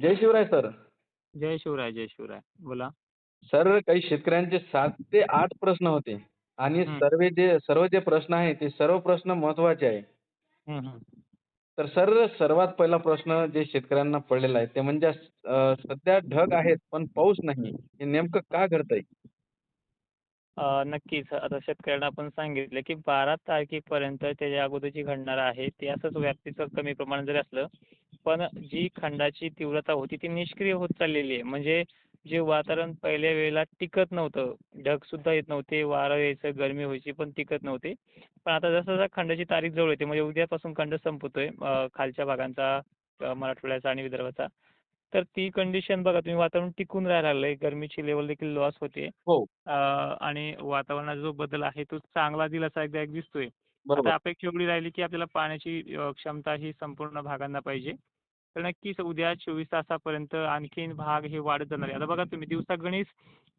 जय Shivray sir. जय शिवराय जय शिवराय. बोला. सर काही शेतकऱ्यांचे सात ते आठ प्रश्न होते आणि हं. सर्व जे सर्व जे प्रश्न आहे ते सर्व प्रश्न महत्त्वाचे आहे. हं, हं. तर सर सर्वात पहिला प्रश्न जे शेतकऱ्यांना पडलेला आहे ते म्हणजे अ, सध्या ढग आहेत पण पाऊस नाही. हे नेमकं का घडतंय? अ, नक्कीच. आता शेतकऱ्यांना आपण सांगितलं की बारा तारखेपर्यंत त्याच्या अगोदर जी घडणार आहे ते असंच व्याप्तीचं कमी प्रमाण जरी असलं पण जी खंडाची तीव्रता होती ती निष्क्रिय होत चाललेली आहे. म्हणजे जे वातावरण पहिल्या वेळेला टिकत नव्हतं ढग सुद्धा येत नव्हते वारं यायचं गरमी व्हायची पण टिकत नव्हते. पण आता जसं जसं खंडाची तारीख जवळ येते म्हणजे उद्यापासून खंड संपतोय खालच्या भागांचा मराठवाड्याचा आणि विदर्भाचा. तर ती कंडिशन बघा तुम्ही वातावरण टिकून राहायला लागलंय. गरमीची लेवल देखील लॉस होते हो. आणि वातावरणात जो बदल आहे तो चांगला दिलासा एकदा एक दिसतोय. आता अपेक्षा एवढी राहिली की आपल्याला पाण्याची क्षमता ही संपूर्ण भागांना पाहिजे. तर नक्कीच उद्या 24 तासापर्यंत आणखीन भाग हे वाढत जाणार आहे. आता बघा तुम्ही दिवसागणिक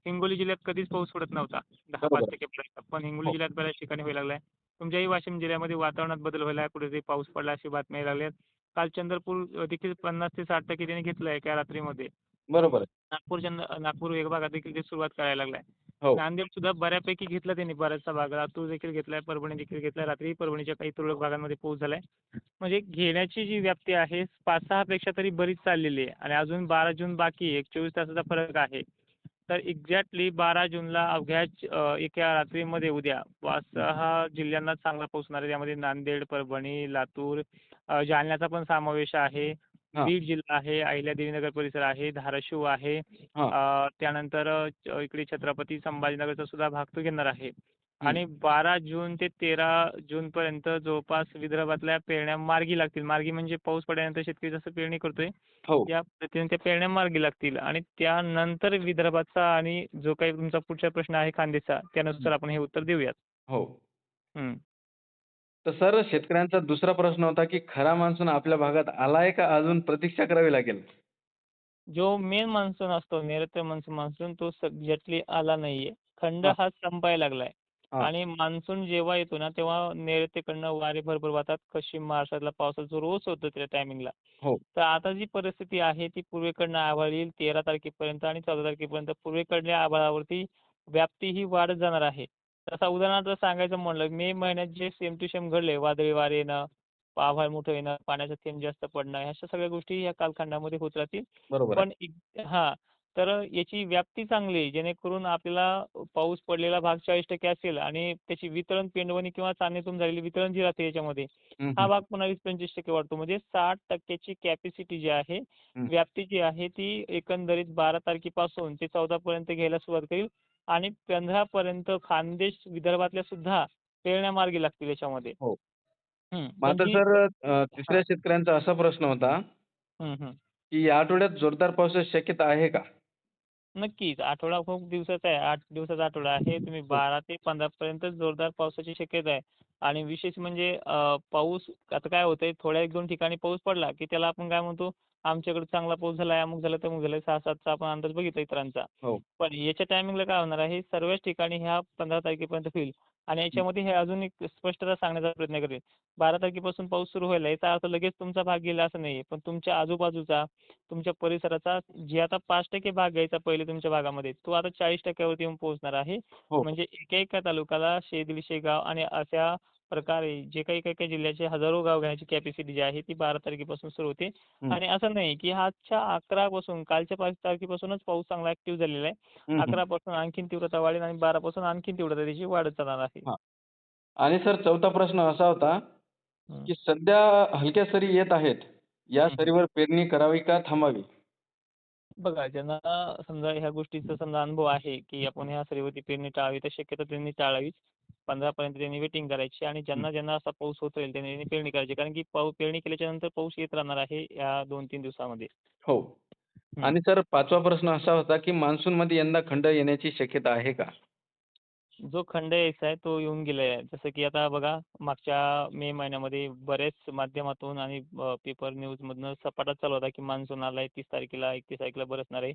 हिंगोली जिल्ह्यात कधीच पाऊस पडत नव्हता. 10-5 बरोबर टक्केपर्यंत. पण हिंगोली हो जिल्ह्यात बऱ्याच ठिकाणी व्हायला लागलाय. तुमच्याही वाशिम जिल्ह्यामध्ये वातावरणात बदल व्हायला कुठेतरी पाऊस पडला अशी बातम्या लागल्यात. काल चंद्रपूर देखील 50 ते 60 टक्के त्यांनी घेतलंय एका रात्रीमध्ये. बरोबर नागपूर नागपूर विभागात देखील ते सुरुवात करायला लागलाय. हो नांदेड सुद्धा बऱ्यापैकी घेतला त्यांनी बऱ्याचसा भाग. लातूर देखील घेतलाय, परभणी देखील घेतलाय. रात्री परभणीच्या काही तुरळक भागांमध्ये पाऊस झालाय. म्हणजे घेण्याची जी व्याप्ती आहे 5-6 पेक्षा तरी बरीच चाललेली आहे आणि अजून 12 जून बाकी एक 24 तासाचा फरक आहे. तर एक्झॅक्टली 12 जूनला अवघ्या एका रात्रीमध्ये उद्या 5-6 जिल्ह्यांना चांगला पाऊस होणार आहे. त्यामध्ये नांदेड, परभणी, लातूर, जालन्याचा पण समावेश आहे. बीड जिल्हा आहे, अहिल्यादेवीनगर परिसर आहे, धाराशिव आहे. त्यानंतर इकडे छत्रपती संभाजीनगरचा सुद्धा भाग तो घेणार आहे. आणि 12 जून ते 13 जूनपर्यंत जवळपास विदर्भातल्या पेरण्या मार्गी लागतील. मार्गी म्हणजे पाऊस पडल्यानंतर शेतकरी जसं पेरणी करतोय हो त्या पद्धतीने त्या पेरण्या मार्गी लागतील आणि त्यानंतर विदर्भाचा आणि जो काही तुमचा पुढचा प्रश्न आहे खान्देशचा त्यानुसार आपण हे उत्तर देऊयात. हो हं. तर सर शेतकऱ्यांचा दुसरा प्रश्न होता की खरा मान्सून आपल्या भागात आलाय का अजून प्रतीक्षा करावी लागेल जो मेन मान्सून असतो नैऋत्य मान्सून मान्सून तो एक्झॅक्टली आला नाहीये. खंड हां हा संपायला लागलाय हां आणि मान्सून जेव्हा येतो ना तेव्हा नैऋत्येकडनं वारे भरपूर वाहतात. पश्चिम महाराष्ट्रातला पावसाचा रोज होतो त्या टायमिंगला. हो तर आता जी परिस्थिती आहे ती पूर्वेकडनं आभाळ येईल 13 तारखेपर्यंत आणि 14 तारखेपर्यंत पूर्वेकडल्या आभाळावरती व्याप्ती ही वाढत जाणार आहे. तसा उदाहरणार्थ सांगायचं म्हणलं मे महिन्यात जे सेम टू सेम घडले वादळी वारे येणं, आभाळ मोठं येणं, पाण्याचा थेंब जास्त पडणं ह्या अशा सगळ्या गोष्टी या कालखंडामध्ये होत राहतील. पण हां. तर याची व्याप्ती चांगली जेणेकरून आपल्याला पाऊस पडलेला भाग 40% असेल आणि त्याची वितरण पेंडवणी किंवा चांदणीतून झालेली वितरण जी राहते याच्यामध्ये हं, भाग पुन्हा 20-25% वाढतो. म्हणजे 60% ची कॅपॅसिटी जी आहे. व्याप्ती जी आहे ती एकंदरीत 12 तारखेपासून ते 14 पर्यंत घ्यायला सुरुवात करेल आणि 15 पर्यंत खानदेश विदर्भातल्या सुद्धा पेरण्या मार्गी लागतील याच्यामध्ये. हो आता ही सर. तिसऱ्या शेतकऱ्यांचा असा प्रश्न होता. की या आठवड्यात जोरदार पावसाची शक्यता आहे का नक्कीच. आठवडा खूप दिवसाचा आहे. 8 दिवसाचा आठवडा आहे. तुम्ही हो 12 ते 15 पर्यंत जोरदार पावसाची शक्यता आहे. आणि विशेष म्हणजे पाऊस आता काय होतंय थोड्या 1-2 ठिकाणी पाऊस पडला, की त्याला आपण काय म्हणतो, आमच्याकडे चांगला पाऊस झालाय, अमुक झालं, तमुक झालंय. 6-7चा आपण अंदाज बघितला इतरांचा. हो पण याच्या टायमिंगला काय होणार आहे, सर्वच ठिकाणी ह्या 15 तारखेपर्यंत होईल. आणि याच्यामध्ये हे अजून एक स्पष्टता सांगण्याचा प्रयत्न करेन. 12 तारखेपासून पाऊस सुरू व्हायला याचा अर्थ लगेच तुमचा भाग गेला असं नाहीये. पण तुमच्या आजूबाजूचा, तुमच्या परिसराचा जे आता 5% भाग घ्यायचा पहिले तुमच्या भागामध्ये, तो आता 40% वरती येऊन पोहोचणार आहे. हो म्हणजे एका-एका तालुक्याला 100-150 गाव आणि अशा प्रकारे जे काही काही काही जिल्ह्याचे हजारो गाव घेण्याची कॅपॅसिटी जी आहे ती 12 तारखेपासून सुरू होते. आणि असं नाही की आजच्या 11 पासून कालच्या 5 तारखेपासूनच पाऊस चांगला ॲक्टिव्ह झालेला आहे. 11 पासून आणखीन तीव्रता वाढेल आणि 12 पासून आणखीन तीव्रता त्याची वाढत जाणार आहे. आणि सर चौथा प्रश्न असा होता. की सध्या हलक्या सरी येत आहेत. या. सरीवर पेरणी करावी का थांबावी? बघा ज्यांना समजा ह्या गोष्टीचा समजा अनुभव आहे, की आपण ह्या सरीवरती पेरणी टाळावी, तर शक्यतो त्यांनी टाळावीच. 15 पर्यंत त्यांनी वेटिंग करायची आणि. ज्यांना ज्यांना असा पाऊस होत राहील त्यांनी पेरणी करायची. कारण की पाऊ पेरणी केल्याच्यानंतर पाऊस येत राहणार आहे या 2-3 दिवसामध्ये. हो हं. आणि सर पाचवा प्रश्न असा होता की मान्सूनमध्ये यंदा खंड येण्याची शक्यता आहे का? जो खंड यायचा आहे तो येऊन गेला आहे जसं की आता बघा मागच्या मे महिन्यामध्ये बरेच माध्यमातून आणि पेपर न्यूजमधनं सपाटा चालू होता की मान्सून आला आहे तीस तारखेला एकतीस तारखेला बरसणार आहे.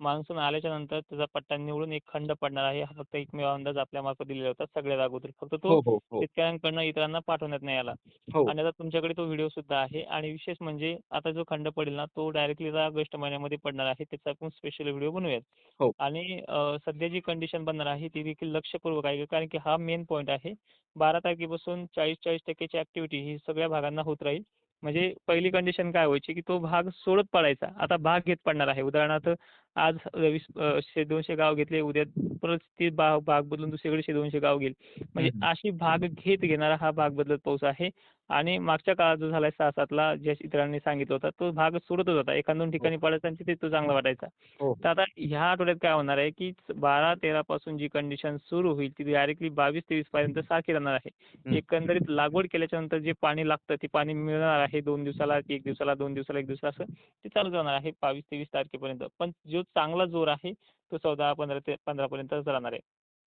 मान्सून आल्याच्यानंतर त्याचा पट्टा निवडून एक खंड पडणार आहे. हा फक्त एकमेव अंदाज आपल्या मार्फत दिलेला होता सगळ्यात अगोदर. फक्त हो तो हो हो शेतकऱ्यांकडनं इतरांना पाठवण्यात नाही आला. हो. आणि आता तुमच्याकडे तो व्हिडिओ सुद्धा आहे. आणि विशेष म्हणजे आता जो खंड पडेल ना तो डायरेक्टली ऑगस्ट महिन्यामध्ये पडणार आहे. त्याचा आपण स्पेशल व्हिडिओ बनवूयात. हो. आणि सध्या जी कंडिशन बनणार आहे ती देखील लक्षपूर्वक आहे. कारण की हा मेन पॉईंट आहे. बारा तारखेपासून चाळीस चाळीस टक्क्याची ॲक्टिव्हिटी ही सगळ्या भागांना होत राहील. म्हणजे पहिली कंडिशन काय व्हायची की तो भाग सोडत पडायचा. आता भाग घेत पडणार आहे. उदाहरणार्थ आज अ, शे दोनशे गाव घेतले उद्या परत ते बा भाग बदलून दुसरीकडे शे दोनशे गाव घेईल. म्हणजे. अशी भाग घेत घेणारा हा भाग बदलत पाऊस आहे. आणि मागच्या काळात जो झालाय सहा सातला ज्या इतरांनी सांगितलं होता तो भाग सोडतच होता. एखाद दोन ठिकाणी पडायचा आणि तिथे तो चांगला वाटायचा. हो. तर आता ह्या आठवड्यात काय होणार आहे की बारा तेरा पासून जी कंडिशन सुरू होईल ती डायरेक्टली बावीस तेवीस पर्यंत सारखी राहणार आहे. एकंदरीत लागवड केल्याच्यानंतर जे पाणी लागतं ते पाणी मिळणार आहे दोन दिवसाला एक दिवसाला दोन दिवसाला एक दिवसाला असं ते चालू राहणार आहे बावीस तेवीस तारखेपर्यंत. पण जो चांगला जोर आहे. तो चौदा पंधरा ते पंधरापर्यंतच राहणार आहे.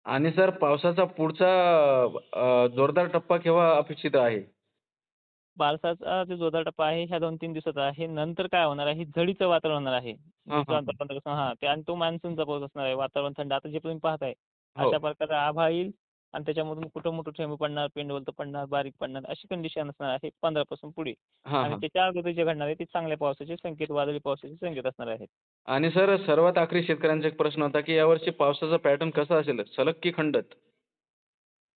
आणि सर पावसाचा पुढचा अ, जोरदार टप्पा केव्हा अपेक्षित आहे? पावसाचा जो जोरदार टप्पा आहे ह्या दोन तीन दिवसाचा आहे. नंतर काय होणार आहे? झडीचं वातावरण होणार आहे. हा, हा. पंधरा पंधरा हा ते आणि तो मान्सूनचा पाऊस असणार आहे. वातावरण थंड. आता जे तुम्ही पाहताय हो. अशा प्रकारे आभाळ येईल. आणि त्याच्यामधून कुठं मोठं थेंब पडणार पेंडवल तर पडणार बारीक पडणार अशी कंडिशन असणार आहे पंधरा पासून पुढे. हा आणि हा. त्याच्या अगोदर जे घडणार आहे ते चांगल्या पावसाचे संकेत वादळी पावसाचे संकेत असणार आहेत. आणि सर सर्वात आखरी शेतकऱ्यांचा एक प्रश्न होता की यावर्षी पावसाचा पॅटर्न कसा असेल? सलग की खंडत?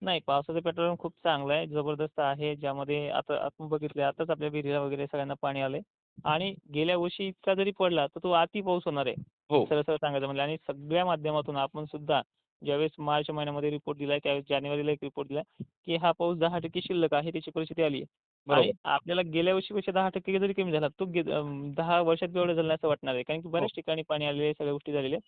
नाही पावसाचं पॅटर्न खूप चांगलं आहे जबरदस्त आहे ज्यामध्ये आता आपण बघितले आताच आपल्या विहिरीला वगैरे सगळ्यांना पाणी आलंय. आणि गेल्या वर्षी इतका जरी पडला तर तो अति पाऊस होणार आहे. हो. सरळ सरळ सांगायचं म्हणजे आणि सगळ्या माध्यमातून आपण सुद्धा ज्यावेळेस मार्च महिन्यामध्ये रिपोर्ट दिलाय त्यावेळेस जानेवारीला एक रिपोर्ट दिलाय की हा पाऊस दहा टक्के शिल्लक आहे त्याची परिस्थिती आली आहे आणि आपल्याला गेल्या वर्षीपेक्षा दहा टक्के जरी कमी झाला. तो दहा वर्षात एवढं झालं असं वाटणार आहे. कारण की बऱ्याच ठिकाणी पाणी आलेले सगळ्या गोष्टी झालेल्या.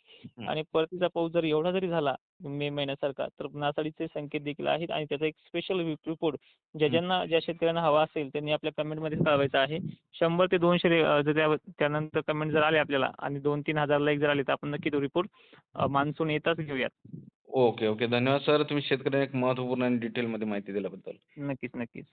आणि परतीचा पाऊस जर एवढा जरी झाला मे महिन्यासारखा तर नासाडीचे संकेत देखील आहेत आणि त्याचा एक स्पेशल रिपोर्ट ज्या ज्यांना ज्या शेतकऱ्यांना हवा असेल त्यांनी आपल्या कमेंटमध्ये कळवायचा आहे. शंभर ते दोनशे त्यानंतर कमेंट जर आले आपल्याला आणि दोन तीन हजार लाईक जर आले तर आपण नक्की तो रिपोर्ट मान्सून येताच घेऊयात. Okay okay. धन्यवाद सर. तुम्ही शेतकऱ्यांना एक महत्त्वपूर्ण आणि डिटेलमध्ये माहिती दिल्याबद्दल. नक्कीच नक्कीच.